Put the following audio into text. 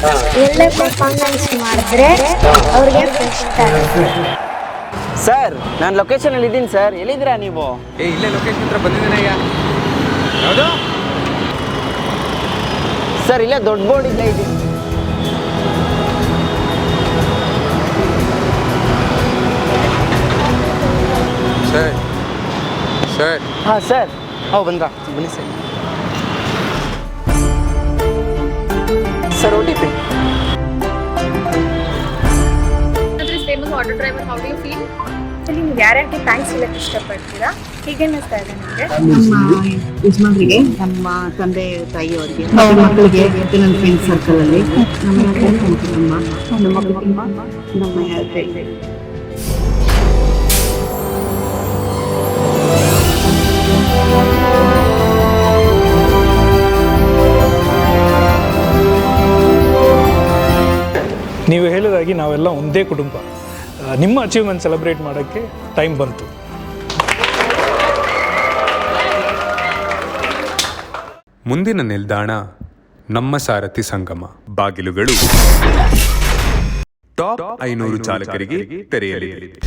Performance ಮಾಡಿದ್ರೆ ಅವ್ರಿಗೆ first sir ನಾನು ಲೊಕೇಶನಲ್ಲಿ ಇದ್ದೀನಿ ಸರ್ ಎಲ್ಲಿದ್ದೀರಾ ನೀವು? ಏ ಇಲ್ಲೇ ಲೊಕೇಶನ್ ಹತ್ರ ಅಯ್ಯ. ಹೌದು ಸರ್ ಇಲ್ಲೇ ದೊಡ್ಡ ಬೋರ್ಡ್ ಇಲ್ಲೇ ಇದ್ದೀನಿ ಸರ್ ಸರ್ ಹಾಂ ಸರ್ ಹೌ ಬಂದ್ರಾ? ಬನ್ನಿ sir sir O T P. this famous auto driver, how do you feel? Actually ನೀವು ಯಾರ್ಯಾರಿಗೆ ಥ್ಯಾಂಕ್ಸ್ ಹೇಳಕ್ಕೆ ಇಷ್ಟಪಡ್ತೀರಾ? ಹೀಗೆ ಅನ್ನಿಸ್ತಾ ಇದೆ ನಿಮಗೆ? ನಮ್ಮ ಯಜಮಾನ್ರಿಗೆ ನಮ್ಮ ತಂದೆ ತಾಯಿಯವರಿಗೆ ಮಕ್ಕಳಿಗೆ ಮತ್ತು ನನ್ನ ಫ್ರೆಂಡ್ ಸರ್ಕಲ್ ಅಲ್ಲಿ. ನಮ್ಮ ನಮ್ಮ ಕುಟುಂಬ ನಮ್ಮ ಕುಟುಂಬ ನಮ್ಮ ನೀವು ಹೇಳಿದಾಗಿ ನಾವೆಲ್ಲ ಒಂದೇ ಕುಟುಂಬ. ನಿಮ್ಮ ಅಚೀವ್ಮೆಂಟ್ ಸೆಲೆಬ್ರೇಟ್ ಮಾಡೋಕ್ಕೆ ಟೈಮ್ ಬಂತು. ಮುಂದಿನ ನಿಲ್ದಾಣ ನಮ್ಮ ಸಾರಥಿ ಸಂಗಮ. ಬಾಗಿಲುಗಳು. ಟಾಪ್ ಐನೂರು ಚಾಲಕರಿಗೆ ತೆರೆಯಲಿದೆ.